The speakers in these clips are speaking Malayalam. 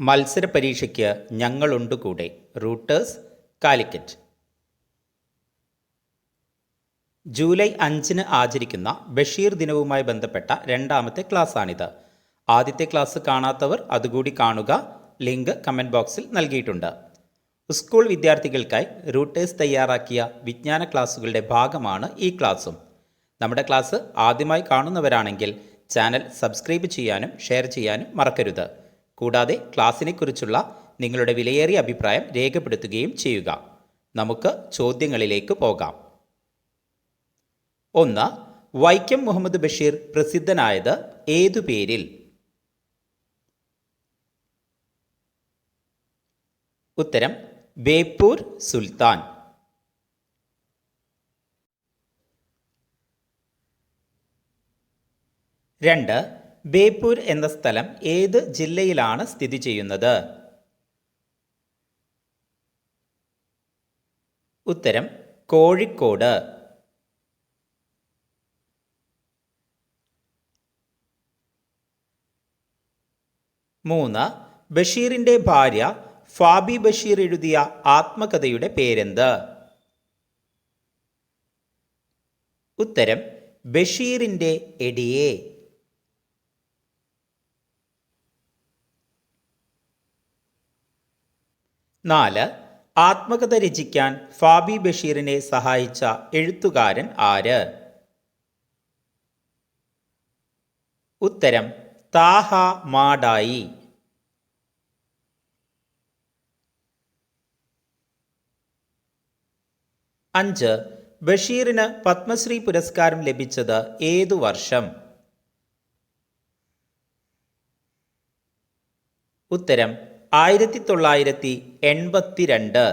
മത്സര പരീക്ഷയ്ക്ക് ഞങ്ങളുണ്ട് കൂടെ റൂട്ടേഴ്സ് കാലിക്കറ്റ്. ജൂലൈ അഞ്ചിന് ആചരിക്കുന്ന ബഷീർ ദിനവുമായി ബന്ധപ്പെട്ട രണ്ടാമത്തെ ക്ലാസ്സാണിത്. ആദ്യത്തെ ക്ലാസ് കാണാത്തവർ അതുകൂടി കാണുക. ലിങ്ക് കമന്റ് ബോക്സിൽ നൽകിയിട്ടുണ്ട്. സ്കൂൾ വിദ്യാർത്ഥികൾക്കായി റൂട്ടേഴ്സ് തയ്യാറാക്കിയ വിജ്ഞാന ക്ലാസ്സുകളുടെ ഭാഗമാണ് ഈ ക്ലാസ്സും. നമ്മുടെ ക്ലാസ് ആദ്യമായി കാണുന്നവരാണെങ്കിൽ ചാനൽ സബ്സ്ക്രൈബ് ചെയ്യാനും ഷെയർ ചെയ്യാനും മറക്കരുത്. കൂടാതെ ക്ലാസ്സിനെക്കുറിച്ചുള്ള നിങ്ങളുടെ വിലയേറിയ അഭിപ്രായം രേഖപ്പെടുത്തുകയും ചെയ്യുക. നമുക്ക് ചോദ്യങ്ങളിലേക്ക് പോകാം. ഒന്ന് വൈക്കം മുഹമ്മദ് ബഷീർ പ്രസിദ്ധനായത് ഏതു പേരിൽ? ഉത്തരം ബേപ്പൂർ സുൽത്താൻ. രണ്ട് ബേപ്പൂർ എന്ന സ്ഥലം ഏത് ജില്ലയിലാണ് സ്ഥിതി ചെയ്യുന്നത്? ഉത്തരം കോഴിക്കോട്. മൂന്ന് ബഷീറിന്റെ ഭാര്യ ഫാബി ബഷീർ എഴുതിയ ആത്മകഥയുടെ പേരെന്ത്? ഉത്തരം ബഷീറിന്റെ എടിയെ. നാല് ആത്മകഥ രചിക്കാൻ ഫാബി ബഷീറിനെ സഹായിച്ച എഴുത്തുകാരൻ ആര്? ഉത്തരം താഹ മാഡായി. അഞ്ച് ബഷീറിന് പത്മശ്രീ പുരസ്കാരം ലഭിച്ചത് ഏതു വർഷം? ഉത്തരം ആയിരത്തി തൊള്ളായിരത്തി എൺപത്തിരണ്ട്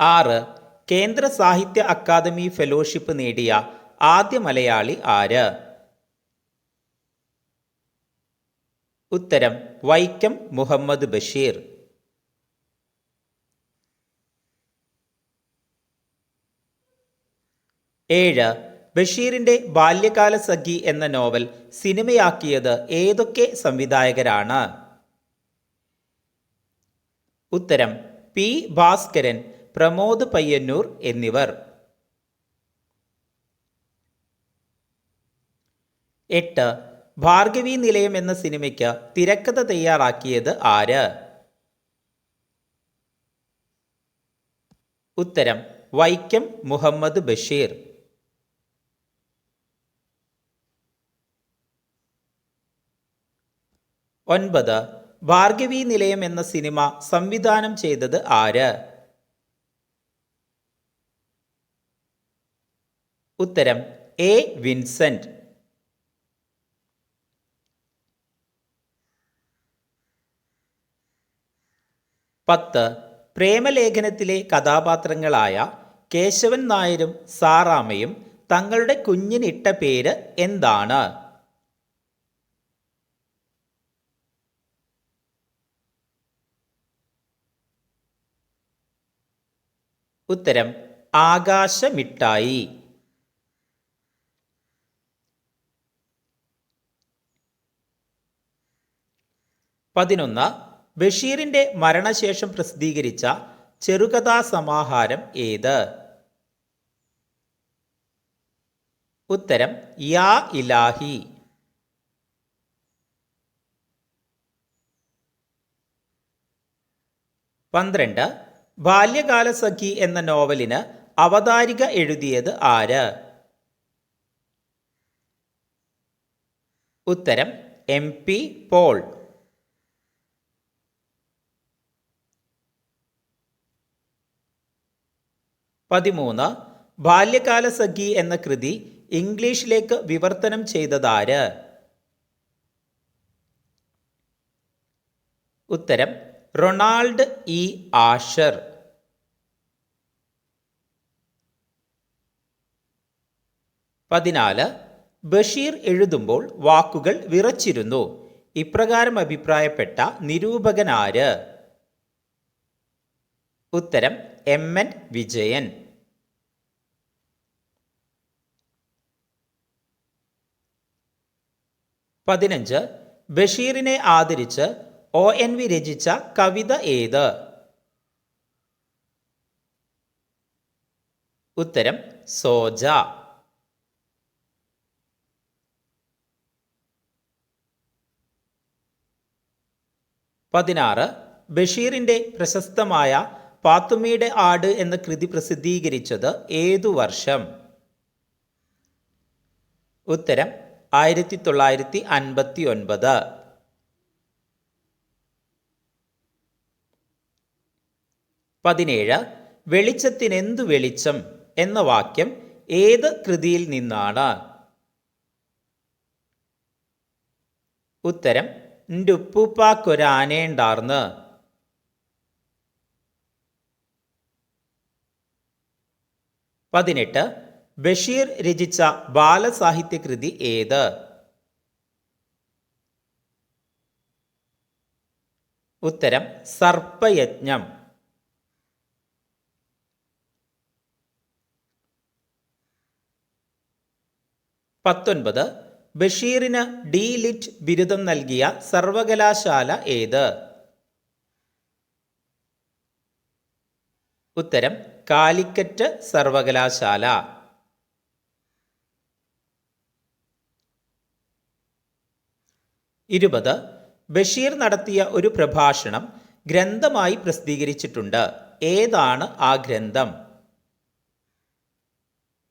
ആറ് കേന്ദ്ര സാഹിത്യ അക്കാദമി ഫെലോഷിപ്പ് നേടിയ ആദ്യ മലയാളി ആര്? ഉത്തരം വൈക്കം മുഹമ്മദ് ബഷീർ. ഏഴ് ബഷീറിന്റെ ബാല്യകാല സഖി എന്ന നോവൽ സിനിമയാക്കിയത് ഏതൊക്കെ സംവിധായകരാണ്? ഉത്തരം പി. ഭാസ്കരൻ പ്രമോദ് പയ്യന്നൂർ എന്നിവർ. എട്ട് ഭാർഗവി നിലയം എന്ന സിനിമയ്ക്ക് തിരക്കഥ തയ്യാറാക്കിയത് ആര്? ഉത്തരം വൈക്കം മുഹമ്മദ് ബഷീർ. ഒൻപത് ഭാർഗവി നിലയം എന്ന സിനിമ സംവിധാനം ചെയ്തത് ആര്? ഉത്തരം എ. വിൻസെന്റ്. പത്ത് പ്രേമലേഖനത്തിലെ കഥാപാത്രങ്ങളായ കേശവൻ നായരും സാറാമയും തങ്ങളുടെ കുഞ്ഞിനിട്ട പേര് എന്താണ്? ഉത്തരം ആകാശമിട്ടായി. പതിനൊന്ന് ബഷീറിന്റെ മരണശേഷം പ്രസിദ്ധീകരിച്ച ചെറുകഥാ സമാഹാരം ഏത്? ഉത്തരം യാ ഇലാഹി. പന്ത്രണ്ട് ബാല്യകാലസഖി എന്ന നോവലിന് അവതാരിക എഴുതിയത് ആര്? ഉത്തരം എം പി പോൾ. പതിമൂന്ന് ബാല്യകാലസഖി എന്ന കൃതി ഇംഗ്ലീഷിലേക്ക് വിവർത്തനം ചെയ്തതാര് ഉത്തരം റൊണാൾഡ് ഇ ആഷർ. പതിനാല് ബഷീർ എഴുതുമ്പോൾ വാക്കുകൾ വിറച്ചിരുന്നു. ഇപ്രകാരം അഭിപ്രായപ്പെട്ട നിരൂപകനാര്? ഉത്തരം എം എൻ വിജയൻ. പതിനഞ്ച് ബഷീറിനെ ആദരിച്ച് ഒ എൻ വി രചിച്ച കവിത ഏത്? ഉത്തരം സോജ. പതിനാറ് ബഷീറിന്റെ പ്രശസ്തമായ പാത്തുമ്മയുടെ ആട് എന്ന കൃതി പ്രസിദ്ധീകരിച്ചത് ഏതു വർഷം? ഉത്തരം ആയിരത്തി തൊള്ളായിരത്തി അൻപത്തി ഒൻപത്. പതിനേഴ് വെളിച്ചത്തിനെന്തു വെളിച്ചം എന്ന വാക്യം ഏത് കൃതിയിൽ നിന്നാണ്? ഉത്തരം ന്റുപ്പൂപ്പാക്കൊരാനേണ്ടാർന്ന് പതിനെട്ട് ബഷീർ രചിച്ച ബാലസാഹിത്യകൃതി ഏത്? ഉത്തരം സർപ്പയജ്ഞം. പത്തൊൻപത് ബഷീറിന് ഡി ലിറ്റ് ബിരുദം നൽകിയ സർവകലാശാല ഏത്? ഉത്തരം കാലിക്കറ്റ് സർവകലാശാല. ഇരുപത് ബഷീർ നടത്തിയ ഒരു പ്രഭാഷണം ഗ്രന്ഥമായി പ്രസിദ്ധീകരിച്ചിട്ടുണ്ട്. ഏതാണ് ആ ഗ്രന്ഥം?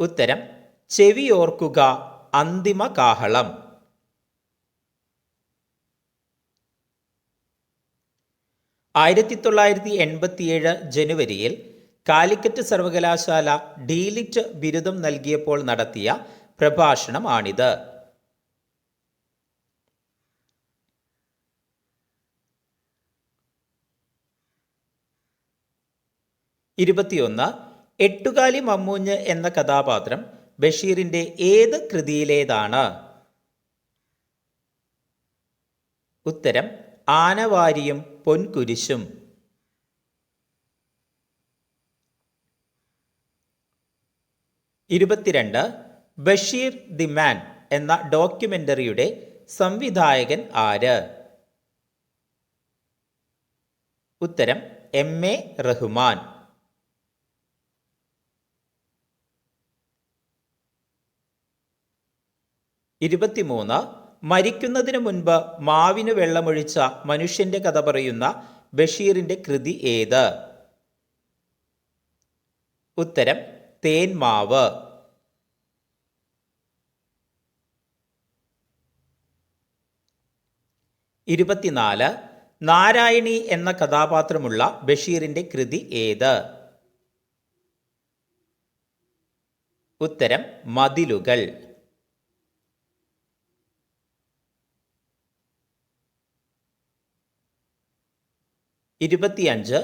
ഉത്തരം ചെവിയോർക്കുക. അന്തിമ കാഹളം ആയിരത്തി തൊള്ളായിരത്തി എൺപത്തിയേഴ് ജനുവരിയിൽ കാലിക്കറ്റ് സർവകലാശാല ഡീലിറ്റ് ബിരുദം നൽകിയപ്പോൾ നടത്തിയ പ്രഭാഷണമാണിത്. ഇരുപത്തിയൊന്ന് എട്ടുകാലി മമ്മൂഞ്ഞ് എന്ന കഥാപാത്രം ബഷീറിന്റെ ഏത് കൃതിയിലേതാണ്? ഉത്തരം ആനവാരിയും പൊൻകുരിശും. ഇരുപത്തിരണ്ട് ബഷീർ ദി മാൻ എന്ന ഡോക്യുമെന്ററിയുടെ സംവിധായകൻ ആര്? ഉത്തരം എം എ റഹ്മാൻ. ഇരുപത്തിമൂന്ന് മരിക്കുന്നതിന് മുൻപ് മാവിന് വെള്ളമൊഴിച്ച മനുഷ്യന്റെ കഥ പറയുന്ന ബഷീറിന്റെ കൃതി ഏത്? ഉത്തരം തേൻമാവ് ഇരുപത്തിനാല് നാരായണി എന്ന കഥാപാത്രമുള്ള ബഷീറിന്റെ കൃതി ഏത്? ഉത്തരം മതിലുകൾ. ഇരുപത്തിയഞ്ച്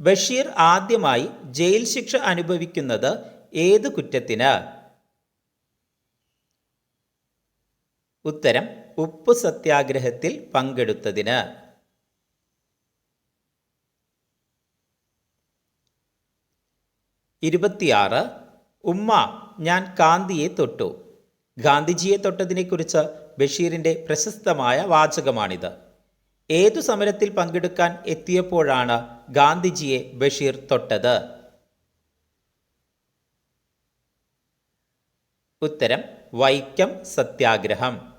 ബഷീർ ആദ്യമായി ജയിൽ ശിക്ഷ അനുഭവിക്കുന്നത് ഏത് കുറ്റത്തിന്? ഉത്തരം ഉപ്പ് സത്യാഗ്രഹത്തിൽ പങ്കെടുത്തതിന്. ഇരുപത്തിയാറ് ഉമ്മ ഞാൻ കാന്തിയെ തൊട്ടു. ഗാന്ധിജിയെ തൊട്ടതിനെക്കുറിച്ച് ബഷീറിന്റെ പ്രശസ്തമായ വാചകമാണിത്. ഏതു സമരത്തിൽ പങ്കെടുക്കാൻ എത്തിയപ്പോഴാണ് ഗാന്ധിജിയെ ബഷീർ തൊട്ടത്? ഉത്തരം വൈക്കം സത്യാഗ്രഹം.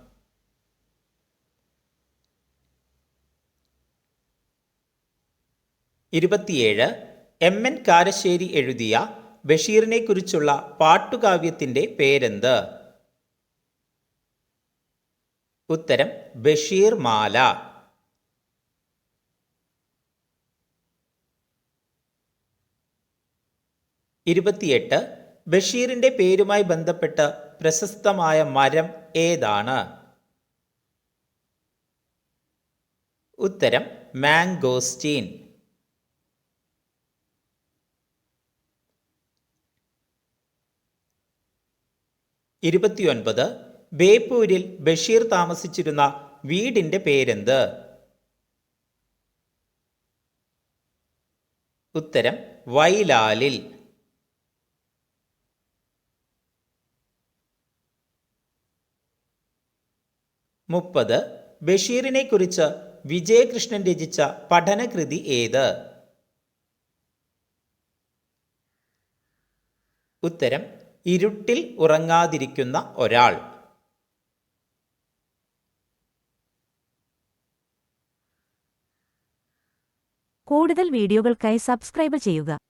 ഇരുപത്തിയേഴ് എം എൻ കാരശ്ശേരി എഴുതിയ ബഷീറിനെ കുറിച്ചുള്ള പാട്ടുകാവ്യത്തിന്റെ പേരെന്ത്? ഉത്തരം ബഷീർ മാല. ഇരുപത്തിയെട്ട് ബഷീറിന്റെ പേരുമായി ബന്ധപ്പെട്ട് പ്രശസ്തമായ മരം ഏതാണ്? ഉത്തരം മാംഗോസ്റ്റീൻ. ഇരുപത്തിയൊൻപത് ബേപ്പൂരിൽ ബഷീർ താമസിച്ചിരുന്ന വീടിന്റെ പേരെന്ത്? ഉത്തരം വൈലാലിൽ മുപ്പത്. ബഷീറിനെ കുറിച്ച് വിജയകൃഷ്ണൻ രചിച്ച പഠനകൃതി ഏത്? ഉത്തരം ഇരുട്ടിൽ ഉറങ്ങാതിരിക്കുന്ന ഒരാൾ. കൂടുതൽ വീഡിയോകൾക്കായി സബ്സ്ക്രൈബ് ചെയ്യുക.